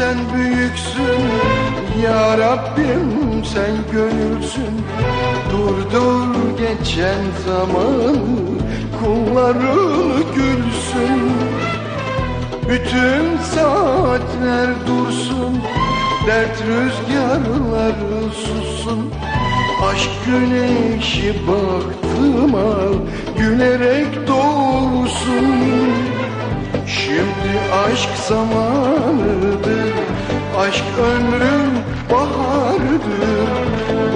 sen büyüksün. Ya Rabbim sen gönülsün. Durdur geçen zamanı Kulların gülsün. Bütün saatler dursun Dert rüzgarları sussun. Aşk güneşi baktıma Gülerek doğursun Şimdi aşk zamanıdır Aşk ömrün baharıdır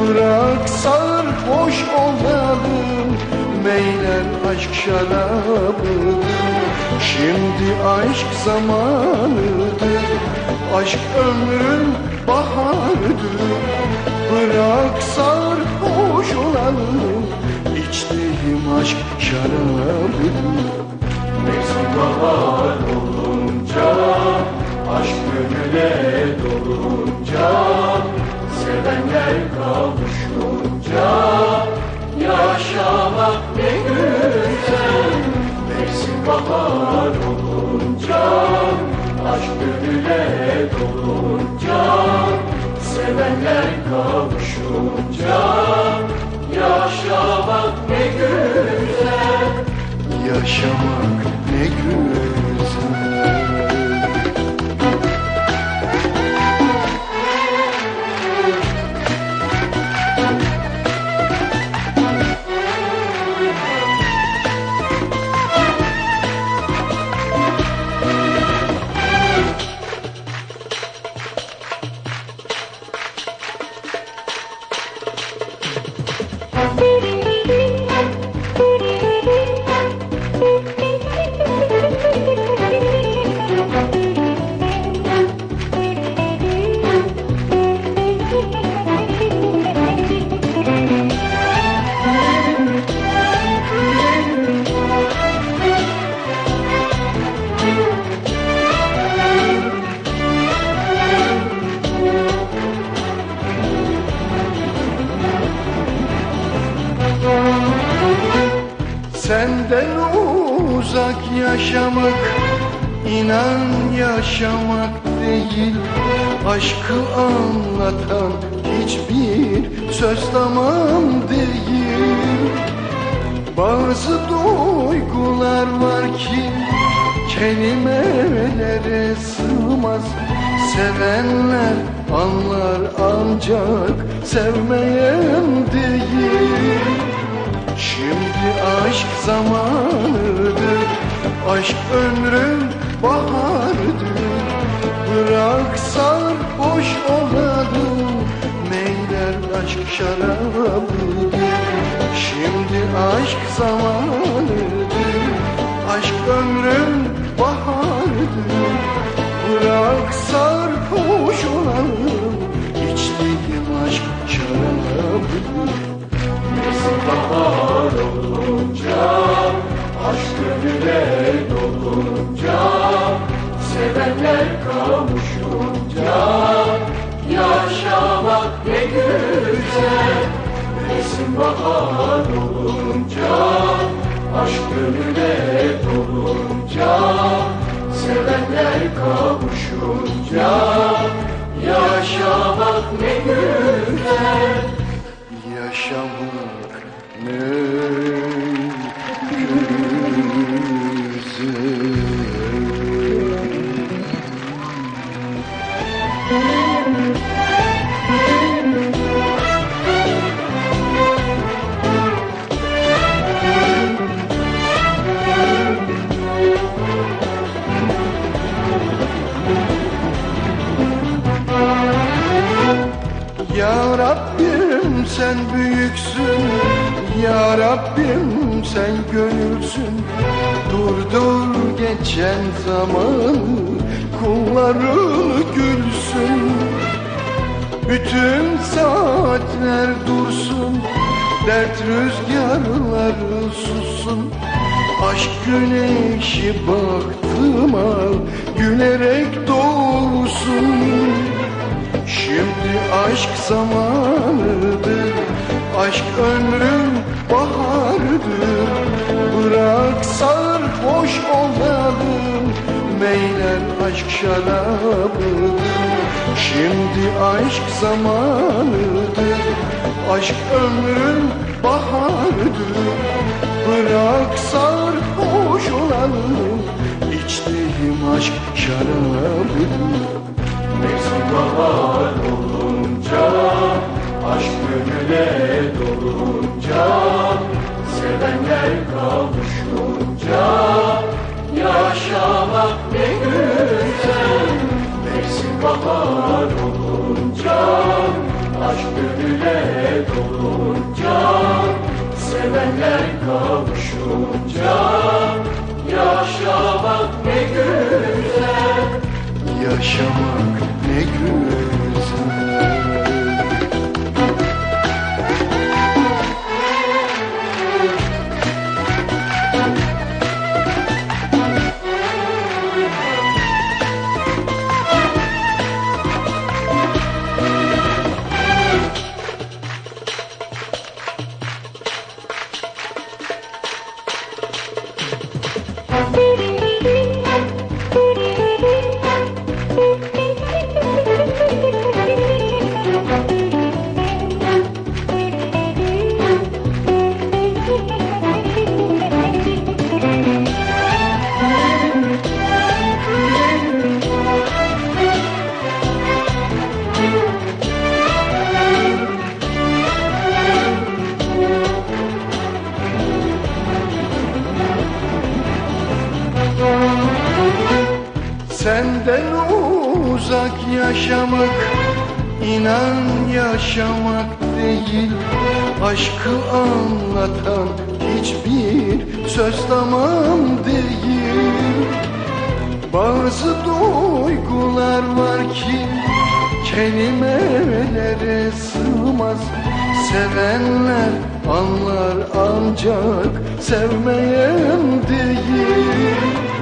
Bırak sarhoş olalım Meyler aşk şarabıdır. Şimdi aşk zamanıdır Aşk ömrün baharıdır Bırak sarhoş olalım İçtiğim aşk şarabıdır Mevsim bahar olunca Aşk gönüle dolunca Sevenler kavuşunca Yaşamak ne güzel. Mevsim bahar olunca Aşk gönüle dolunca Sevenler kavuşunca Yaşamak ne güzel Yaşamak ne güzel Senden uzak yaşamak inan yaşamak değil. Aşkı anlatan hiçbir söz tamam değil. Bazı duygular var ki kelimelere sığmaz. Sevenler anlar ancak sevmeyen değil Şimdi aşk zamanıdır Aşk ömrün baharıdır Bırak sarhoş olalım Meyler aşk şarabıdır Şimdi aşk zamanıdır Aşk ömrün baharıdır Sevenler kavuşunca Yaşamak ne güzel Mevsim bahar olunca Aşk gönüle dolunca Sevenler kavuşunca Yaşamak ne güzel Yaşamak ne Ya Rabbim sen büyüksün. Ya Rabbim sen gönülsün. Durdur geçen zamanı Kulların gülsün Bütün saatler dursun Dert rüzgarları sussun. Aşk güneşi baktıma Gülerek doğursun Şimdi aşk zamanıdır Aşk ömrün baharıdır Bırak sarhoş olalım Meyler aşk şarabıdır Şimdi aşk zamanıdır Aşk ömrün baharıdır. Bırak sarhoş olalım İçtiğim aşk şarabıdır. Mevsim bahar olunca Aşk gönüle dolunca Sevenler kavuşunca Yaşamak bahar olunca Aşk gönüle dolunca Sevenler kavuşunca Yaşamak ne güzel. Yaşamak uzak yaşamak inan yaşamak değil. Aşkı anlatan hiçbir söz tamam değil. Bazı duygular var ki kelimelere sığmaz. Sevenler anlar ancak sevmeyen değil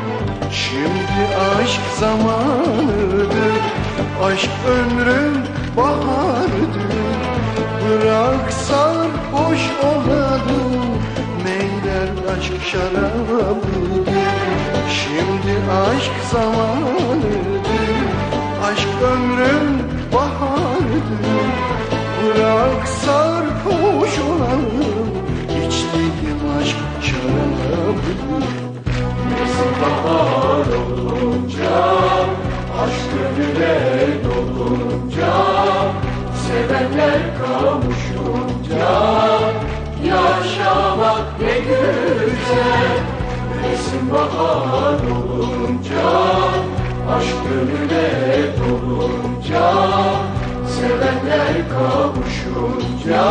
Şimdi aşk zamanıdır Aşk ömrün baharıdır Bırak sarhoş olalım Meyler aşk şarabıdır? Şimdi aşk zamanıdır Aşk ömrün baharıdır Bırak sarhoş Mevsim bahar olunca Aşk gönüle dolunca Sevenler kavuşunca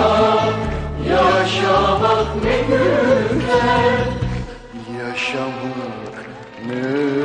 Yaşamak ne güzel. Yaşamak ne